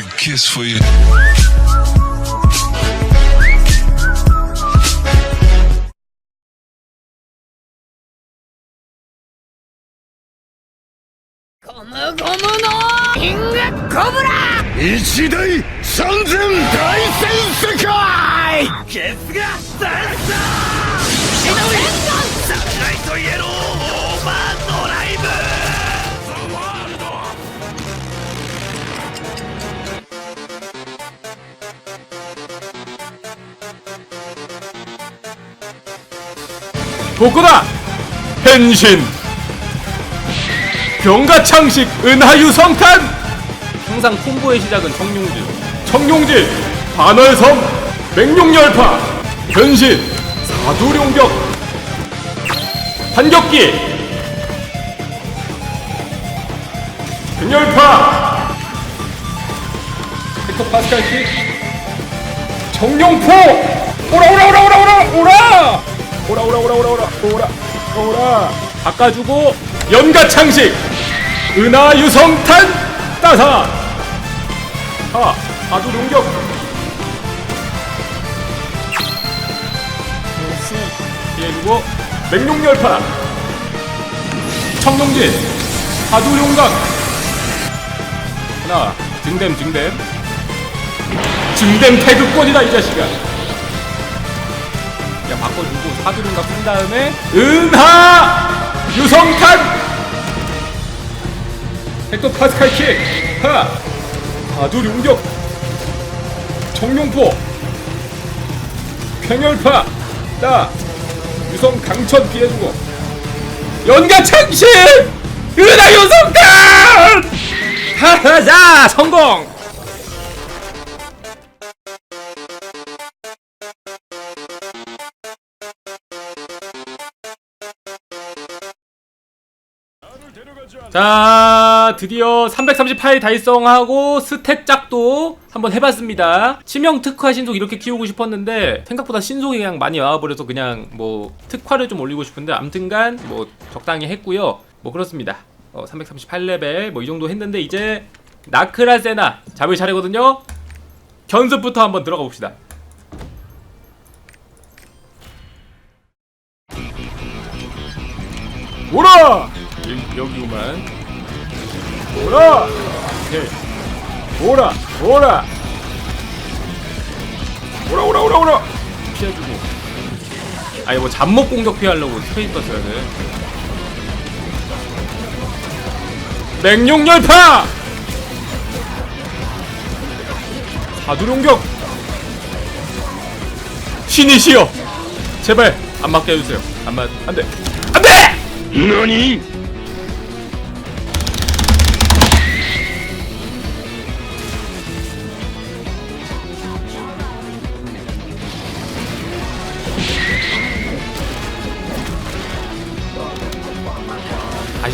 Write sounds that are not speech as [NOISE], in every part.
Big kiss for you. コブラ一大三千大戦世界ゲスが 도구다変身 병가창식 은하유 성탄! 항상 콤보의 시작은 청룡질 청룡질 반월섬 맹룡열파 변신 사두룡격 반격기 균열파. 헥터 파스칼 킥. 정룡포! 오라 오라 오라 오라 오라 오라! 오라 오라 오라 오라 오라 오라 오라. 바꿔주고 연가 창식. 은하 유성탄 따사. 하 아주 용격 피해주고 맹룡열파. 청룡진. 하두용각. 하나 증댐 증댐. 증댐 태극권이다 이 자식아 그냥 바꿔주고 사두룡각 쓴 다음에 은하 유성탄 헥토 파스칼 킥! 하 사두룡격! 청룡포! 쾌멸파! 따! 유성 강천 피해주고! 연가 창신 은하 유성탄 하하자 성공 자 드디어 338 달성하고 스탯 짝도 한번 해봤습니다. 치명 특화 신속 이렇게 키우고 싶었는데 생각보다 신속이 그냥 많이 와버려서 그냥 뭐 특화를 좀 올리고 싶은데 암튼간 뭐 적당히 했고요. 뭐 그렇습니다. 어, 338레벨 뭐 이 정도 했는데 이제 나크라세나 잡을 차례거든요. 견습부터 한번 들어가 봅시다. 오라! 여- 여기구만. 오라! 오케이. 오라! 오라! 오라 오라 오라 오라! 피해주고. 아니 뭐 잠복 공격 피하려고 스페이스 써야 돼. 맹룡 열파! 사두룡격! 신이시여! 제발 안 맞게 해주세요. 안 맞, 안 돼. 안 돼!何 다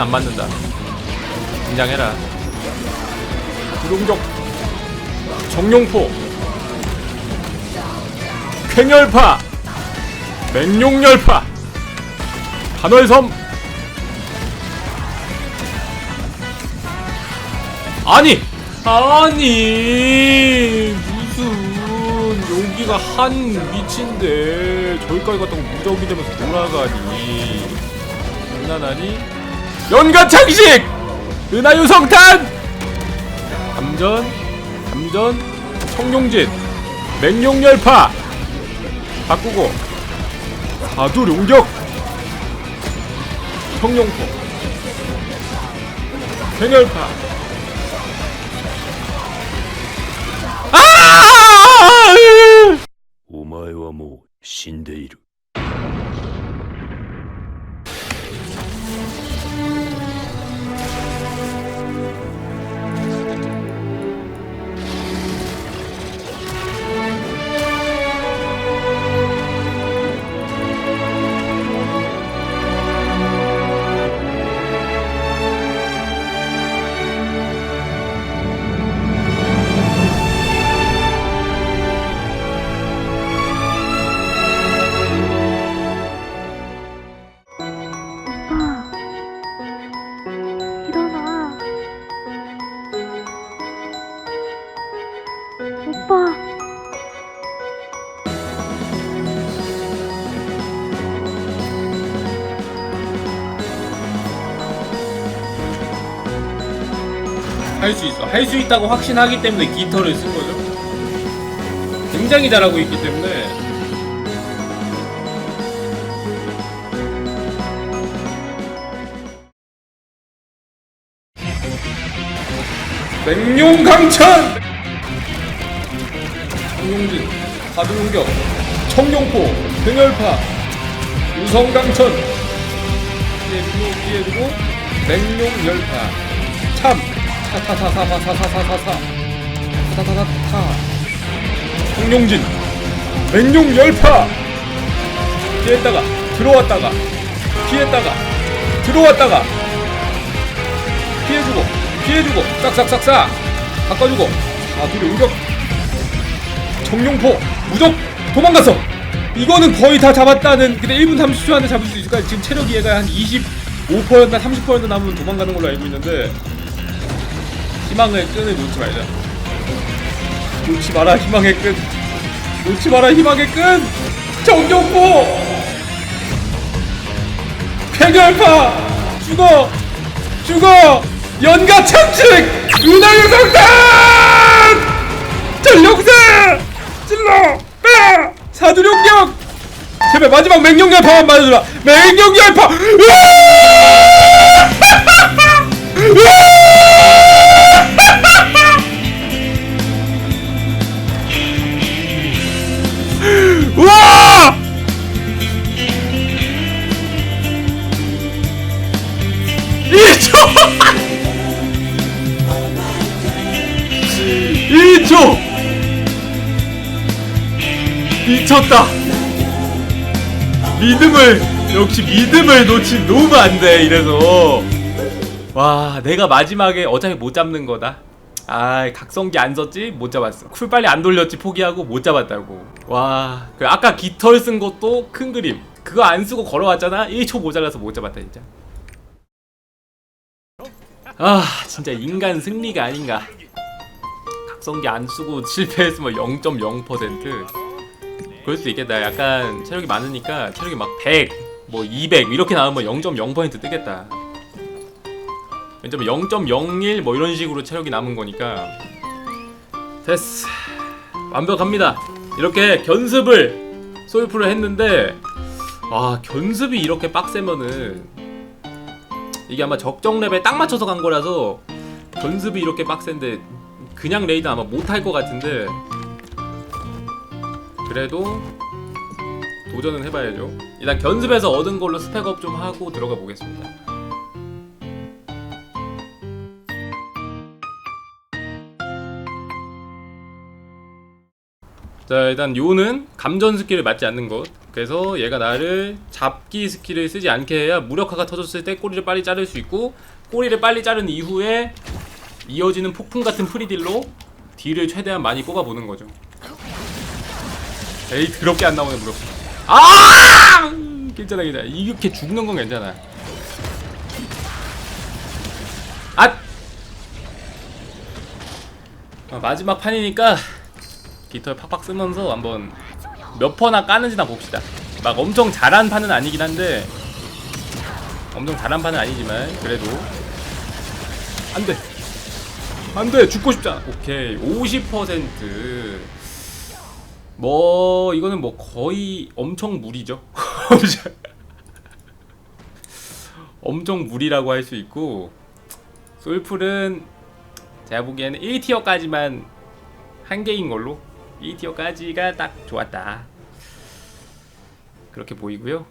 안 맞는다. 긴장해라. 구룡적 정룡포. 쾌열파. 맹룡열파. 반월섬. 아니! 아니! 무슨 여기가 한 위치인데 저기까지 갔다가 무적이 되면서 돌아가니? 장난하니? 연가창식! 은하유성탄! 감전, 감전, 청룡진, 맹룡열파 바꾸고 사두룡격 청룡포 팽열파 아! お前はもう死んでいる。 오빠. 할 수 있어. 할 수 있다고 확신하기 때문에 기터를 쓴 거죠. 굉장히 잘하고 있기 때문에 맹룡강천! 청룡진, 사두공격, 청룡포, 등열파, 유성강천 피해주고 피해주고 맹룡열파 참 타타타타타타타타타 타타타타타 청룡진 맹룡열파 피했다가 들어왔다가 피했다가 들어왔다가 피해주고 피해주고 싹싹싹싹 바꿔주고 사두리 공격 정룡포 무적 도망갔어 이거는 거의 다 잡았다는 근데 1분 30초 안에 잡을 수 있을까 지금 체력이 얘가 한 25%였나 30% 남으면 도망가는 걸로 알고 있는데 희망의 끈을 놓지 말자. 놓지 마라 희망의 끈. 놓지 마라 희망의 끈! 정룡포! 폐결파! 죽어! 죽어! 연가 참칙 은하의 성탄! 전력세 찔러! 빼! 사두룡격 제발 마지막 맹룡열파만 맞아주라. 맹룡열파 우와 미쳤다. 믿음을 역시 믿음을 놓치 놓으면 안돼 이래서. 와 내가 마지막에 어차피 못 잡는 거다. 아 각성기 안 썼지? 못 잡았어. 쿨 빨리 안 돌렸지 포기하고 못 잡았다고. 와그 아까 깃털 쓴 것도 큰 그림. 그거 안 쓰고 걸어왔잖아? 1초 모자라서 못 잡았다 진짜. 아 진짜 인간 승리가 아닌가. 각성기 안 쓰고 실패했으면 0.0% 그럴 수도 있겠다. 약간 체력이 많으니까 체력이 막 100, 뭐 200 이렇게 나오면 0.0% 뜨겠다. 왜냐면 0.01 뭐 이런 식으로 체력이 남은 거니까 됐어. 완벽합니다. 이렇게 견습을 솔프를 했는데 와 견습이 이렇게 빡세면은 이게 아마 적정 레벨 딱 맞춰서 간 거라서 견습이 이렇게 빡센데 그냥 레이드 아마 못할 것 같은데 그래도 도전은 해봐야죠. 일단 견습에서 얻은 걸로 스펙업 좀 하고 들어가 보겠습니다. 자 일단 요는 감전 스킬을 맞지 않는 것 그래서 얘가 나를 잡기 스킬을 쓰지 않게 해야 무력화가 터졌을 때 꼬리를 빨리 자를 수 있고 꼬리를 빨리 자른 이후에 이어지는 폭풍 같은 프리딜로 딜을 최대한 많이 뽑아보는 거죠 에이 더럽게 안 나오네 무릎. 아! 괜찮아 괜찮아 이렇게 죽는 건 괜찮아. 아 아, 마지막 판이니까 깃털 팍팍 쓰면서 한번 몇 퍼나 까는지나 봅시다. 막 엄청 잘한 판은 아니긴 한데 엄청 잘한 판은 아니지만 그래도. 안돼! 안돼! 죽고 싶자 오케이. 50% 뭐 이거는 뭐 거의 엄청 무리죠. [LAUGHS] 엄청 무리라고 할 수 있고 솔풀은 제가 보기에는 1티어까지만 한 개인 걸로 1티어까지가 딱 좋았다. 그렇게 보이고요.